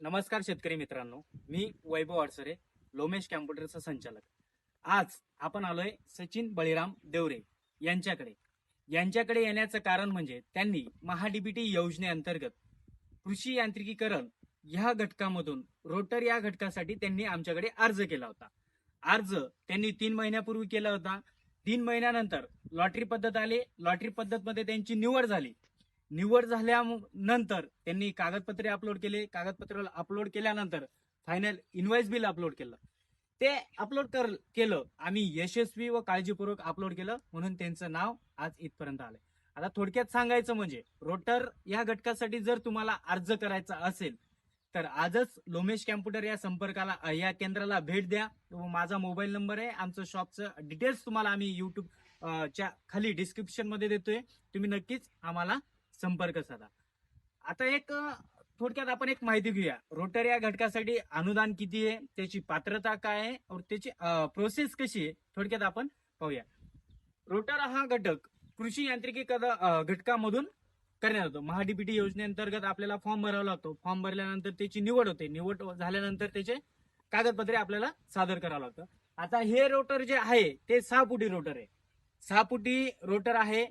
नमस्कार शेतकरी मित्रांनो मी वैभव अडसरे लोमेश कॅम्प्युटरचा संचालक. आज आपण आलोय सचिन बळीराम देवरे यांच्याकडे. यांच्याकडे येण्याचं कारण म्हणजे त्यांनी महाडीबीटी योजनेअंतर्गत कृषी यांत्रिकीकरण ह्या घटकामधून रोटर या घटकासाठी त्यांनी आमच्याकडे अर्ज केला होता. अर्ज त्यांनी तीन महिन्यापूर्वी केला होता. तीन महिन्यानंतर लॉटरी पद्धत आली. लॉटरी पद्धतमध्ये त्यांची निवड झाली. निवड झाल्यानंतर त्यांनी कागदपत्रे अपलोड केले. कागदपत्र अपलोड केल्यानंतर फायनल इन्व्हॉइस बिल अपलोड केलं. ते अपलोड कर केलं. आम्ही यशस्वी व काळजीपूर्वक अपलोड केलं. म्हणून त्यांचं नाव आज इथपर्यंत आलंय. आता थोडक्यात सांगायचं म्हणजे रोटर या घटकासाठी जर तुम्हाला अर्ज करायचा असेल तर आजच लोमेश कॅम्प्युटर या संपर्काला या केंद्राला भेट द्या. माझा मोबाईल नंबर आहे. आमचं शॉपचं डिटेल्स तुम्हाला आम्ही युट्यूब च्या खाली डिस्क्रिप्शनमध्ये देतोय. तुम्ही नक्कीच आम्हाला संपर्क साधा. आता एक थोडक्यात आपण एक माहिती घेऊया. रोटर या घटकासाठी अनुदान किती आहे? त्याची पात्रता काय आहे? और त्याची प्रोसेस कशी आहे? थोडक्यात आपण पाहूया. रोटर हा घटक कृषी यांत्रिकीकरण घटकामधून करण्यात येतो. महाडीपीटी योजनेअंतर्गत आपल्याला फॉर्म भरावा लागतो. फॉर्म भरल्यानंतर त्याची निवड होते. निवड झाल्यानंतर त्याचे कागदपत्रे आपल्याला सादर करावं लागतं. आता हे रोटर जे आहे ते सहा फुटी रोटर आहे. सहा फुटी रोटर आहे.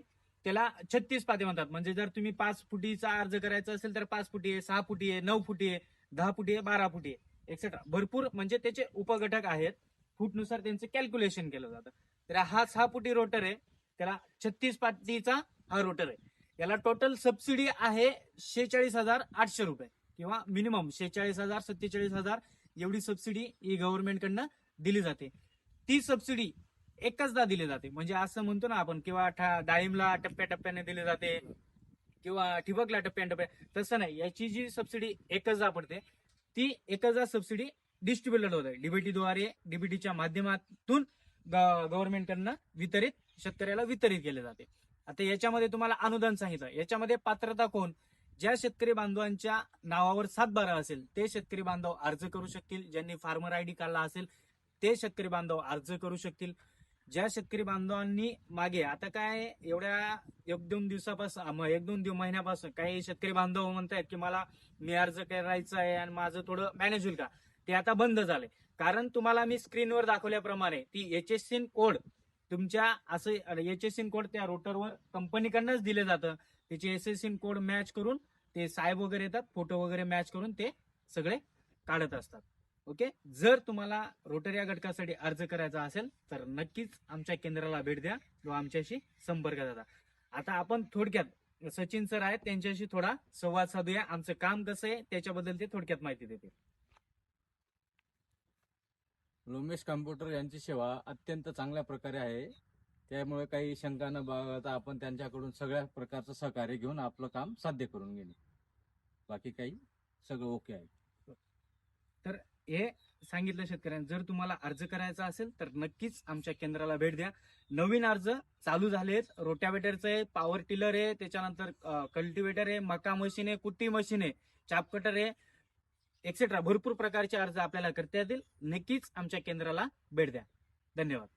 त्याला छत्तीस पाते म्हणतात. म्हणजे जर तुम्ही पाच फुटीचा अर्ज करायचा असेल तर पाच फुटी आहे सहा फुटी आहे नऊ फुटी आहे दहा फुटी आहे बारा फुटी आहे एक्सेट्रा भरपूर म्हणजे त्याचे उपघटक आहेत. फूटनुसार त्यांचं कॅल्क्युलेशन केलं जातं. तर हा सहा फुटी रोटर आहे. त्याला छत्तीस पाटीचा हा रोटर आहे. याला टोटल सबसिडी आहे शेहेचाळीस हजार आठशे रुपये. किंवा मिनिमम शेहेचाळीस हजार सत्तेचाळीस हजार एवढी सबसिडी ही गव्हर्नमेंटकडनं दिली जाते. ती सबसिडी एकचदा दिले जाते. म्हणजे असं म्हणतो ना आपण किंवा ठा- डाळिंबला टप्प्याटप्प्याने दिले जाते किंवा ठिबकला टप्प्याटप्प्या तसं नाही. याची जी सबसिडी एकचदा पडते ती एकचदा सबसिडी डिस्ट्रीब्युटेड आहे डीबीटीद्वारे डीबीटीच्या माध्यमातून गव्हर्नमेंटकडनं वितरित शेतकऱ्याला वितरित केले जाते. आता याच्यामध्ये तुम्हाला अनुदान सांगितलं. याच्यामध्ये पात्रता कोण? ज्या शेतकरी बांधवांच्या नावावर सातबारा असेल ते शेतकरी बांधव अर्ज करू शकतील. ज्यांनी फार्मर आयडी काढला असेल ते शेतकरी बांधव अर्ज करू शकतील. ज्या शेतकरी बांधवांनी मागे आता काय एवढ्या एक दोन दिवसापासून एक दोन दिवस महिन्यापासून काही शेतकरी बांधव म्हणतायत की मला मी अर्ज करायचा आहे आणि माझं थोडं मॅनेज होईल का? ते आता बंद झाले कारण तुम्हाला मी स्क्रीनवर दाखवल्याप्रमाणे ती एच एस कोड तुमच्या असं एच एस कोड त्या रोटरवर कंपनीकडनंच दिले जातं. त्याचे एस एस कोड मॅच करून ते साहेब वगैरे येतात फोटो वगैरे मॅच करून ते सगळे काढत असतात. ओके? जर तुम्हाला रोटर या घटकासाठी अर्ज करायचा असेल तर नक्कीच आमच्या केंद्राला भेट द्या किंवा आमच्याशी संपर्क साधा. आता आपण थोडक्यात सचिन सर आहेत त्यांच्याशी थोडा संवाद साधूया. आमचं काम कसं आहे त्याच्याबद्दल ते थोडक्यात माहिती देतील. लोमेश कम्प्युटर यांची सेवा अत्यंत चांगल्या प्रकारे आहे. त्यामुळे काही शंका न बाळगता आपण त्यांच्याकडून सगळ्या प्रकारचं सहकार्य घेऊन आपलं काम साध्य करून घेणे. बाकी काही सगळं ओके आहे. हे सांगितलं शेतकऱ्यांना. जर तुम्हाला अर्ज करायचा असेल तर नक्कीच आमच्या केंद्राला भेट द्या. नवीन अर्ज चालू झालेत. रोटावेटरचे आहे पॉवर टिलर आहे त्याच्यानंतर कल्टिवेटर आहे मका मशीन आहे कुट्टी मशीन आहे चाप कटर आहे एक्सेट्रा भरपूर प्रकारचे अर्ज आपल्याला करता येतील. नक्कीच आमच्या केंद्राला भेट द्या. धन्यवाद.